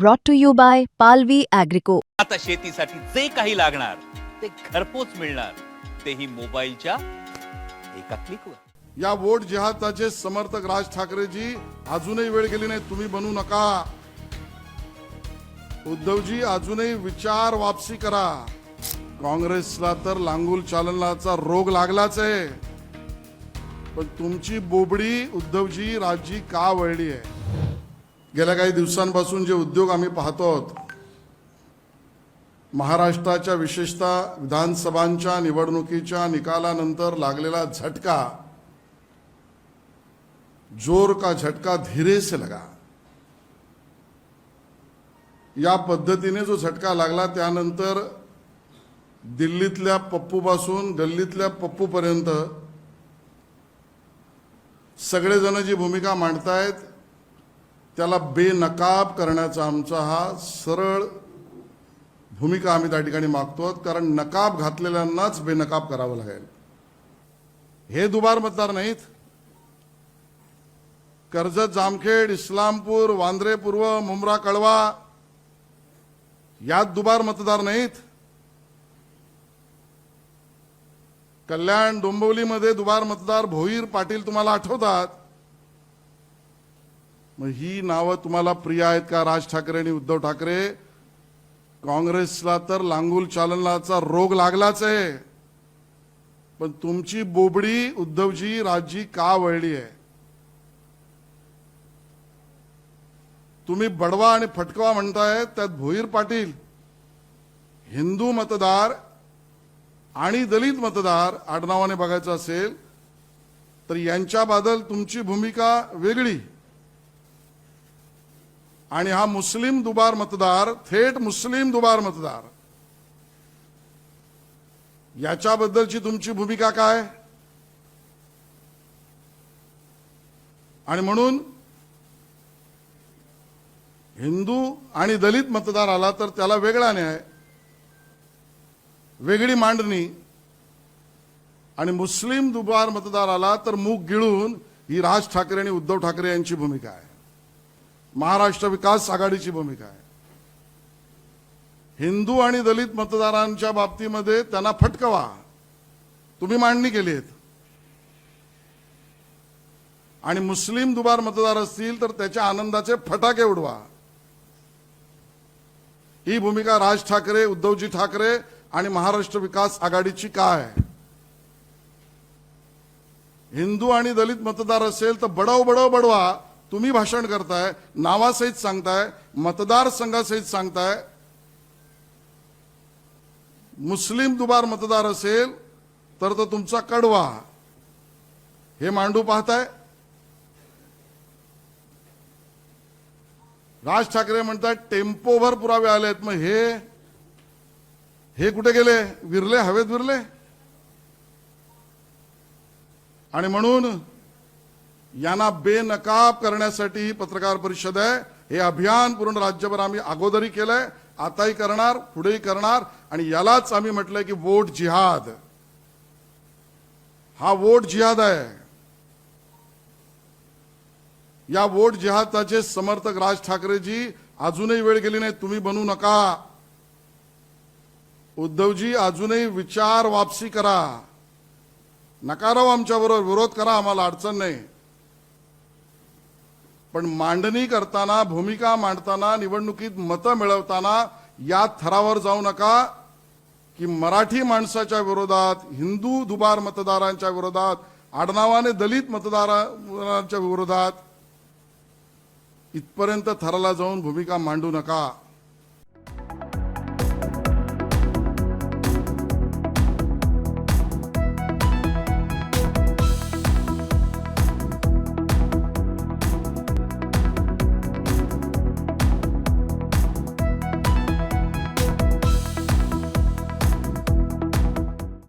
brought to you by Palvi Agrico. आता शेतीसाठी जे काही लागणार ते घरपोच मिळणार. तेही मोबाईलच्या एका क्लिकवर या वोट जिहादाचे समर्थक राज ठाकरेजी अजूनही वेळ गेली नाही तुम्ही बनू नका. उद्धवजी अजूनही विचार वापसी करा. काँग्रेसला तर लांगुल चालनाचा रोग लागलाच आहे. पण तुमची बोबडी उद्धवजी राजी का वळली आहे? गेल्या काही दिवसांपासून जे उद्योग आम्ही पाहतो आहोत महाराष्ट्राच्या विशेषतः विधानसभांच्या निवडणुकीच्या निकालानंतर लागलेला झटका जोर का झटका धीरे से लगा. या पद्धतीने जो झटका लागला त्यानंतर दिल्लीतल्या पप्पूपासून गल्लीतल्या पप्पूपर्यंत सगळेजण जी भूमिका मांडतायत त्याला बेनकाब करण्याचा आमचा हा सरळ भूमिका आम्ही त्या ठिकाणी मागतो कारण नकाब घातलेल्यांनाच बेनकाब करावं लागेल. हे दुबार मतदार नाहीत. कर्जत जामखेड इस्लामपूर वांद्रे पूर्व मुंब्रा कळवा यात दुबार मतदार नाहीत. कल्याण डोंबिवलीमध्ये दुबार मतदार भोईर पाटील तुम्हाला आठवतात. मग ही नावं तुम्हाला प्रिय आहेत का? राज ठाकरे आणि उद्धव ठाकरे? काँग्रेसला तर लांगुल चालनाचा रोग लागलाच आहे. पण तुमची बोबडी उद्धवजी राजी का वळली आहे? तुम्ही बडवा आणि फटकवा म्हणताय त्यात भोईर पाटील हिंदू मतदार आणि दलित मतदार आडनावाने बघायचं असेल तर यांच्याबद्दल तुमची भूमिका वेगळी. आणि हा मुस्लिम दुबार मतदार थेट मुस्लिम दुबार मतदार. याच्याबद्दलची तुमची भूमिका काय? आणि म्हणून हिंदू आणि दलित मतदार आला तर त्याला वेगळा न्याय वेगळी मांडणी आणि मुस्लिम दुबार मतदार आला तर मूग गिळून ही राज ठाकरे आणि उद्धव ठाकरे यांची भूमिका आहे. महाराष्ट्र विकास आघाडीची भूमिका आहे. हिंदू आणि दलित मतदारांच्या बाबतीमध्ये त्यांना फटकवा. तुम्ही मांडणी केली आहेत. आणि मुस्लिम दुबार मतदार असतील तर त्याच्या आनंदाचे फटाके उडवा. ही भूमिका राज ठाकरे उद्धवजी ठाकरे आणि महाराष्ट्र विकास आघाडीची काय हिंदू आणि दलित मतदार असेल तर बडव बडव बडवा. तुम्ही भाषण करताय नावासहित सांगताय मतदारसंघासहित सांगताय. मुस्लिम दुबार मतदार असेल तर तो तुमचा कडवा. हे मांडू पाहताय. राज ठाकरे म्हणतात टेम्पोभर पुरावे आलेत मग हे हे कुठे गेले? विरले हवेत विरले? आणि म्हणून यांना बेनकाब करण्यासाठी ही पत्रकार परिषद आहे. हे अभियान पूर्ण राज्यभर आम्ही अगोदरही केलंय. आताही करणार पुढेही करणार. आणि यालाच आम्ही म्हटलंय की वोट जिहाद. हा वोट जिहाद आहे. या वोट जिहादाचे समर्थक राज ठाकरेजी अजूनही वेळ गेली नाही तुम्ही बनू नका. उद्धवजी अजूनही विचार वापसी करा. नकाराव आमच्याबरोबर विरोध करा आम्हाला अडचण नाही. पण मांडणी करताना भूमिका मांडताना निवडणुकीत मतं मिळवताना या थरावर जाऊ नका की मराठी माणसाच्या विरोधात हिंदू दुबार मतदारांच्या विरोधात आडनावाने दलित मतदारांच्या विरोधात इथपर्यंत थराला जाऊन भूमिका मांडू नका.